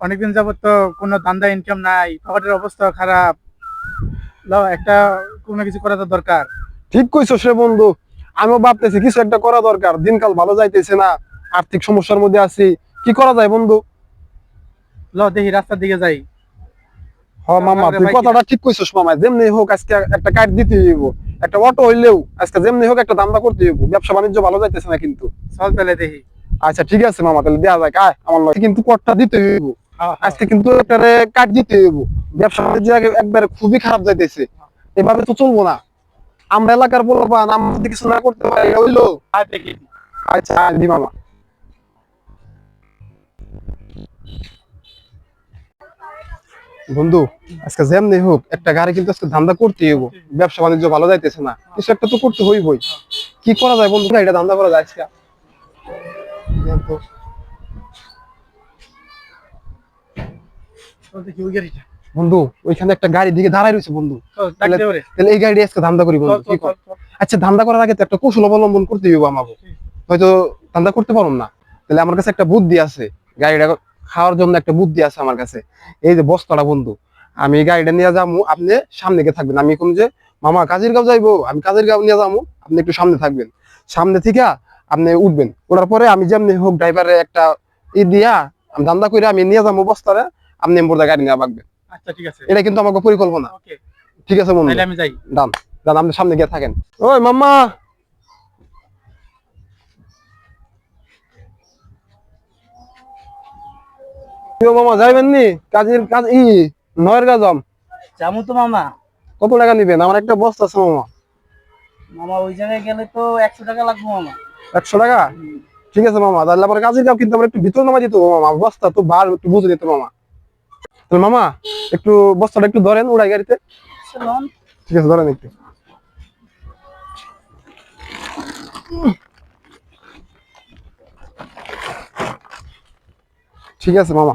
অনেকদিন যাবত তো কোনো দান্দা ইনকাম নাই পকেটের অবস্থা খারাপ। লও একটা কোনো কিছু করা তো দরকার। ঠিক কইছো সে বন্ধু। আমিও ভাবতেছি কিছু একটা করা দরকার দিনকাল ভালো যাইতেছে না আর্থিক সমস্যার মধ্যে আছি। কি করা যায় বন্ধু? ল দেখি রাস্তার দিকে যাই। হ মামা তুই কথাটা ঠিক কইছস মামা। যেমনি হোক আজকে একটা কাট দিতে হইব একটা অটো হইলেও আজকে যেমনি হোক একটা দামটা করতে হইব। ব্যবসা বাণিজ্য ভালো যাইতেছে না কিন্তু। চল তাহলে দেখি। আচ্ছা ঠিক আছে মামা তাহলে দেয়া যায় কায় আমার কিন্তু কটটা দিতে হইব। আজকে কিন্তু একটা কাট দিতে হইব। ব্যবসা আগে একবারে খুবই খারাপ যাইতেছে। এভাবে তো চলবো না। আমরা এলাকার বলবা আমরা যদি কিছু না করতে পারি হইল? হ্যাঁ, আচ্ছা দি মামা বন্ধু আজকে যেমনি হোক একটা গাড়ি কিন্তু আজকে ধান্দা করতে হইব। ব্যবসা বাণিজ্য ভালো যাইতেছে না। কিছু একটা তো করতে হইবই। কি করা যায় বন্ধু? এটা ধান্দা করা যায় আজকে দেন তো। চল দেখি ওই গাড়িটা বন্ধু ওইখানে একটা গাড়ি দিকে দাঁড়াই রয়েছে বন্ধু। তাহলে এই গাড়ি আজকে ধান্দা করি বন্ধু। আচ্ছা ধান্দা করার আগে তো একটা কৌশল অবলম্বন করতে হইব আমাকে। হয়তো ধান্দা করতে না। তাহলে আমার কাছে একটা বুদ্ধি আছে। গাড়িটা খাওয়ার জন্য একটা বুদ্ধি আছে আমার কাছে। এই যে বস্তাটা বন্ধু আমি এই গাড়িটা নিয়ে যাব আপনি সামনে গিয়ে থাকবেন। আমি কম যে মামা কাজের গাঁও যাইবো আমি কাজের গাঁও নিয়ে যাব আপনি একটু সামনে থাকবেন। সামনে থেকে আপনি উঠবেন। ওঠার পরে আমি যেমনি হোক ড্রাইভারে একটা ই দিয়া আমি ধান্দা করে আমি নিয়ে যাব বস্তারে আপনি এমবোর্দা গাড়ি নিয়ে বাগবেন আচ্ছা ঠিক আছে। এটা কিন্তু আমাকে পরিকল্পনা। ঠিক আছে বন্ধু। আমি যাই। ডান ডান আপনি সামনে গিয়ে থাকেন। ওই মাম্মা! মামা যাইবেন নি? কাজের কাজ ই নয়ের গাজম যাব তো মামা কত টাকা নিবেন? আমার একটা বস্তা আছে মামা মামা ওই জায়গায় গেলে তো একশো টাকা লাগবে মামা একশো টাকা? ঠিক আছে মামা তাহলে কাজের কাপ কিন্তু আমার একটু ভিতর নামা দিত মামা বস্তা তো বার একটু বুঝে দিত মামা তাহলে মামা? একটু বস্তাটা একটু ধরেন উড়াই গাড়িতে। চলুন ঠিক আছে ধরেন একটু। ঠিক আছে মামা।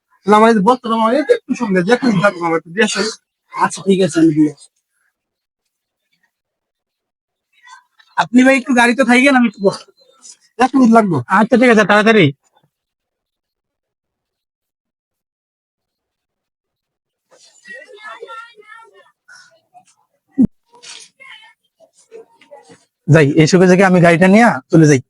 আমার এই যে একটু যে একটু থাকবে মামা একটু দিয়ে আচ্ছা ঠিক আছে, আমি দিয়ে আপনি ভাই একটু গাড়িতে থাকেন, আমি একটু এক মিনিট লাগবে। আচ্ছা ঠিক আছে, তাড়াতাড়ি। যাই এই থেকে আমি গাড়িটা নিয়ে চলে যাই।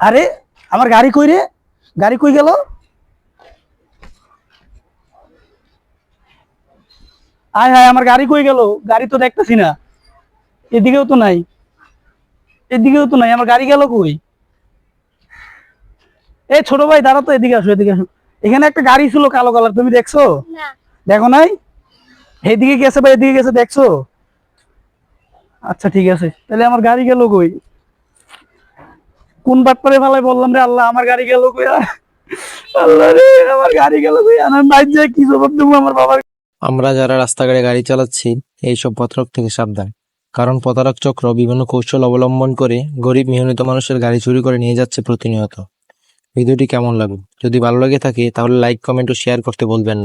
আরে আমার গাড়ি কই রে? গাড়ি কই গেল? আয় হায় আমার গাড়ি কই গেল? গাড়ি তো দেখতেছি না। এদিকেও তো নাই। এদিকেও তো নাই আমার গাড়ি গেল কই? এই ছোট ভাই দাঁড়া তো এদিকে আসো এদিকে আসো। এখানে একটা গাড়ি ছিল কালো কালার তুমি দেখছ? না। দেখো নাই? এদিকে গেছে বা এদিকে গেছে দেখছ? আচ্ছা ঠিক আছে। তাহলে আমার গাড়ি গেল কই? কোন বাট পরে ভালাই বললাম রে, আল্লাহ, আমার গাড়ি গেল কই আল্লাহ রে, আমার গাড়ি গেল কই আমার বাইক যে কি জবাব দেবো আমার বাবার? আমরা যারা রাস্তাঘাটে গাড়ি চালাচ্ছি এই এইসব প্রতারক থেকে সাবধান। কারণ প্রতারক চক্র বিভিন্ন কৌশল অবলম্বন করে গরিব মেহনত মানুষের গাড়ি চুরি করে নিয়ে যাচ্ছে প্রতিনিয়ত। ভিডিওটি কেমন লাগল? যদি ভালো লাগে থাকে, তাহলে লাইক কমেন্ট ও শেয়ার করতে বলবেন না।